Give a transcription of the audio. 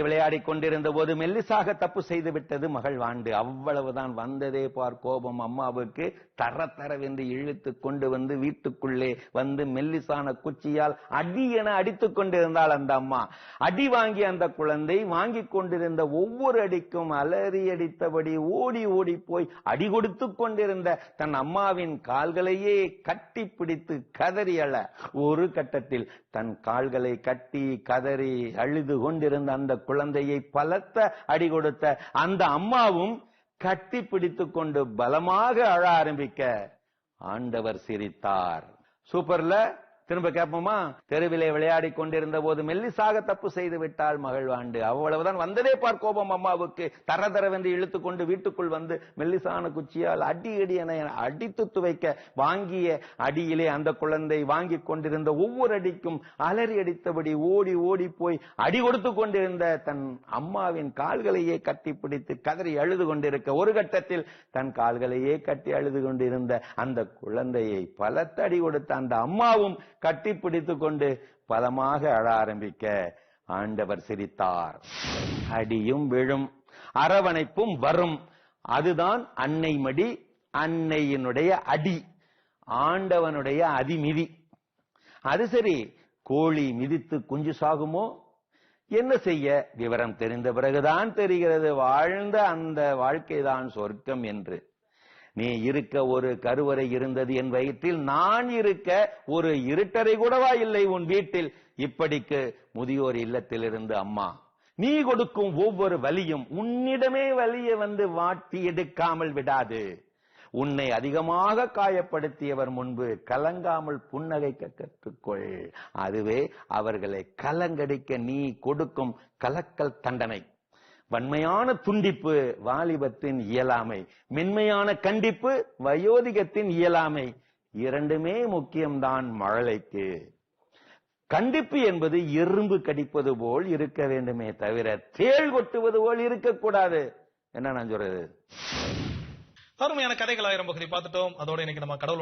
விளையாடி கொண்டிருந்த போது மெல்லிசாக தப்பு செய்து விட்டது மகள் வாண்டு. அவ்வளவுதான் வந்ததே பார் கோபம். அம்மாவுக்கு தர தரவென்று இழுத்து கொண்டு வந்து வீட்டுக்குள்ளே வந்து மெல்லிசான குச்சியால் அடி என அடித்துக் கொண்டிருந்தாள் அந்த அம்மா. அடி வாங்கி அந்த குழந்தை வாங்கி கொண்டிருந்த ஒவ்வொரு அடிக்கும் அலறி அடித்தபடி ஓடி ஓடி போய் அடி கொடுத்து கொண்டிருந்த தன் அம்மாவின் கால்களையே கட்டி பிடித்து கதறி அழ. ஒரு கட்டத்தில் தன் கால்களை கட்டி கதறி அழுது கொண்டிருந்த அந்த குழந்தையை பலத்த அடி கொடுத்த அந்த அம்மாவும் கட்டி பிடித்துக் கொண்டு பலமாக அழ ஆரம்பிக்க ஆண்டவர் சிரித்தார். சூப்பர்ல? திரும்ப கேட்போமா? தெருவிலே விளையாடி கொண்டிருந்த போது மெல்லிசாக தப்பு செய்து விட்டாள் மகள்வாண்டு அவ்வளவுதான் வந்ததே பார் கோபம் அம்மாவுக்கு. தர தரவென்று இழுத்து கொண்டு வீட்டுக்குள் வந்து மெல்லிசான குச்சியால் அடி அடி என அடித்து துவைக்க வாங்கிய அடியிலே அந்த குழந்தை வாங்கி கொண்டிருந்த ஒவ்வொரு அடிக்கும் அலறி அடித்தபடி ஓடி ஓடி போய் அடி கொடுத்து கொண்டிருந்த தன் அம்மாவின் கால்களையே கட்டி பிடித்து கதறி அழுது கொண்டிருக்க ஒரு கட்டத்தில் தன் கால்களையே கட்டி அழுது கொண்டிருந்த அந்த குழந்தையை பலத்தடி கொடுத்த அந்த அம்மாவும் கட்டி பிடித்து கொண்டு பதமாக அழ ஆரம்பிக்க ஆண்டவர் சிரித்தார். அடியும் விழும் அரவணைப்பும் வரும். அதுதான் அன்னை மடி அன்னையினுடைய அடி ஆண்டவனுடைய அதிமிதி. அது சரி கோழி மிதித்து குஞ்சு சாகுமோ? என்ன செய்ய? விவரம் தெரிந்த பிறகுதான் தெரிகிறது. வாழ்ந்த அந்த வாழ்க்கைதான் சொர்க்கம் என்று. நீ இருக்க ஒரு கருவறை இருந்தது என் வயிற்றில் நான் இருக்க ஒரு இருட்டறை கூடவா இல்லை உன் வீட்டில்? இப்படிக்கு முதியோர் இல்லத்திலிருந்து அம்மா நீ கொடுக்கும் ஒவ்வொரு வலியும் உன்னிடமே வலியை வந்து வாட்டி எடுக்காமல் விடாது. உன்னை அதிகமாக காயப்படுத்தியவர் முன்பு கலங்காமல் புன்னகைக்க கற்றுக்கொள் அதுவே அவர்களை கலங்கடிக்க நீ கொடுக்கும் கலக்கல் தண்டனை. வன்மையான துண்டிப்பு வாலிபத்தின் இயலாமை மென்மையான கண்டிப்பு வயோதிகத்தின் இயலாமை இரண்டுமே முக்கியம்தான் மழலைக்கு. கண்டிப்பு என்பது எறும்பு கடிப்பது போல் இருக்க வேண்டுமே தவிர தேள் கொட்டுவது போல் இருக்கக்கூடாது என்ன நான் சொல்றது? அருமையான கதைகள் ஆயிரம் பகுதி பார்த்துட்டோம். அதோட இன்னைக்கு நம்ம கடவுள்